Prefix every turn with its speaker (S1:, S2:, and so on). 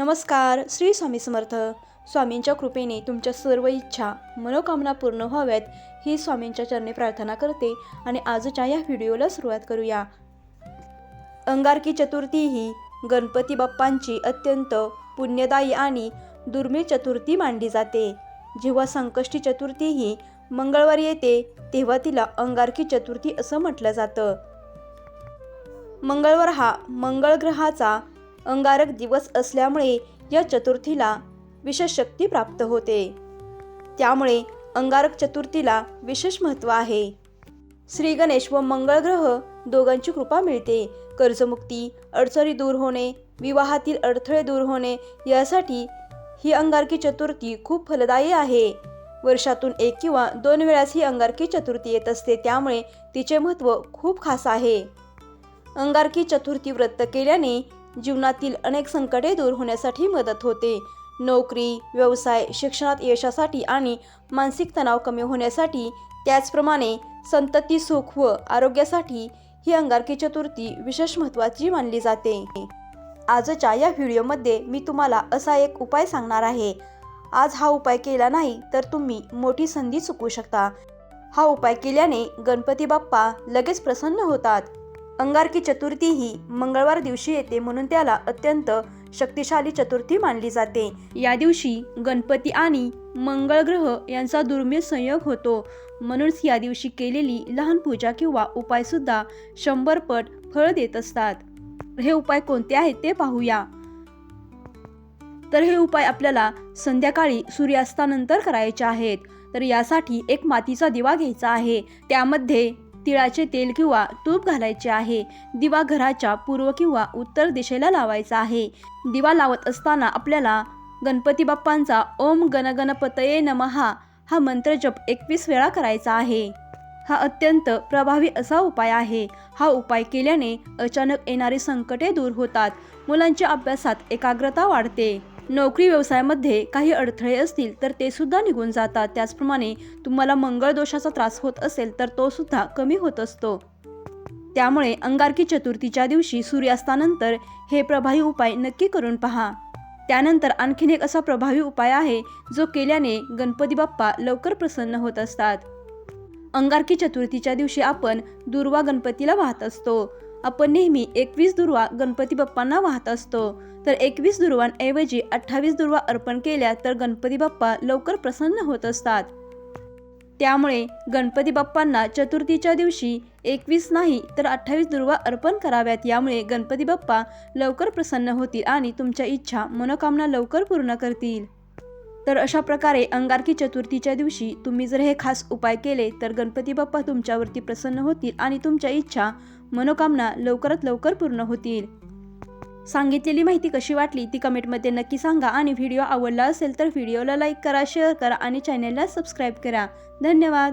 S1: नमस्कार श्री स्वामी समर्थ. स्वामींच्या कृपेने तुमच्या सर्व इच्छा मनोकामना पूर्ण व्हाव्यात. ही स्वामींच्या चरणी प्रार्थना करते आणि आजच्या या व्हिडिओला सुरुवात करूया. अंगारकी चतुर्थी ही गणपती बाप्पांची अत्यंत पुण्यदायी आणि दुर्मिळ चतुर्थी मानली जाते. जेव्हा संकष्टी चतुर्थी ही मंगळवारी येते तेव्हा तिला अंगारकी चतुर्थी असं म्हटलं जातं. मंगळवार हा मंगळ ग्रहाचा अंगारक दिवस असल्यामुळे या चतुर्थीला विशेष शक्ती प्राप्त होते. त्यामुळे अंगारक चतुर्थीला विशेष महत्त्व आहे. श्री गणेश व मंगळ ग्रह दोघांची कृपा मिळते. कर्जमुक्ती अडचणी दूर होणे विवाहातील अडथळे दूर होणे यासाठी ही अंगारकी चतुर्थी खूप फलदायी आहे. वर्षातून एक किंवा दोन वेळास ही अंगारकी चतुर्थी येत असते त्यामुळे तिचे महत्त्व खूप खास आहे. अंगारकी चतुर्थी व्रत केल्याने जीवनातील अनेक संकटे दूर होण्यासाठी मदत होते. नोकरी व्यवसाय शिक्षणात यशासाठी आणि मानसिक तणाव कमी होण्यासाठी त्याचप्रमाणे संतती सुख व आरोग्यासाठी ही अंगारकी चतुर्थी विशेष महत्त्वाची मानली जाते. आजच्या या व्हिडिओमध्ये मी तुम्हाला असा एक उपाय सांगणार आहे. आज हा उपाय केला नाही तर तुम्ही मोठी संधी चुकवू शकता. हा उपाय केल्याने गणपती बाप्पा लगेच प्रसन्न होतात. अंगारकी चतुर्थी ही मंगळवार दिवशी येते म्हणून त्याला अत्यंत शक्तिशाली चतुर्थी मानली जाते. या दिवशी गणपती आणि मंगळ ग्रह यांचा दुर्मिळ संयोग होतो. म्हणूनच या दिवशी केलेली लहान पूजा किंवा उपाय सुद्धा शंभर पट फळ देत असतात. हे उपाय कोणते आहेत ते पाहूया. तर हे उपाय आपल्याला संध्याकाळी सूर्यास्तानंतर करायचे आहेत. तर यासाठी एक मातीचा दिवा घ्यायचा आहे. त्यामध्ये तिळाचे तेल किंवा तूप घालायचे आहे. दिवा घराच्या पूर्व किंवा उत्तर दिशेला लावायचा आहे. दिवा लावत असताना आपल्याला गणपती बाप्पांचा ओम गणगणपतये नमहा हा मंत्र जप एकवीस वेळा करायचा आहे. हा अत्यंत प्रभावी असा उपाय आहे. हा उपाय केल्याने अचानक येणारी संकटे दूर होतात. मुलांच्या अभ्यासात एकाग्रता वाढते. नोकरी व्यवसायामध्ये काही अडथळे असतील तर ते सुद्धा निघून जातात. त्याचप्रमाणे तुम्हाला मंगळ दोषाचा त्रास होत असेल तर तो सुद्धा कमी होत असतो. त्यामुळे अंगारकी चतुर्थीच्या दिवशी सूर्यास्तानंतर हे प्रभावी उपाय नक्की करून पहा. त्यानंतर आणखीन एक असा प्रभावी उपाय आहे जो केल्याने गणपती बाप्पा लवकर प्रसन्न होत असतात. अंगारकी चतुर्थीच्या दिवशी आपण दुर्वा गणपतीला वाहत असतो. आपण नेहमी एकवीस दुर्वा गणपती बाप्पांना वाहत असतो. तर एकवीस दुर्वांऐवजी अठ्ठावीस दुर्वा अर्पण केल्या तर गणपती बाप्पा लवकर प्रसन्न होत असतात. त्यामुळे गणपती बाप्पांना चतुर्थीच्या दिवशी एकवीस नाही तर अठ्ठावीस दुर्वा अर्पण कराव्यात. यामुळे गणपती बाप्पा लवकर प्रसन्न होतील आणि तुमच्या इच्छा मनोकामना लवकर पूर्ण करतील. तर अशा प्रकारे अंगारकी चतुर्थीच्या दिवशी तुम्ही जर हे खास उपाय केले तर गणपती बाप्पा तुमच्यावरती प्रसन्न होतील आणि तुमच्या इच्छा मनोकामना लवकरात लवकर पूर्ण होतील. सांगितलेली माहिती कशी वाटली ती कमेंटमध्ये नक्की सांगा आणि व्हिडिओ आवडला असेल तर व्हिडिओला लाईक करा शेअर करा आणि चॅनेलला सबस्क्राईब करा. धन्यवाद!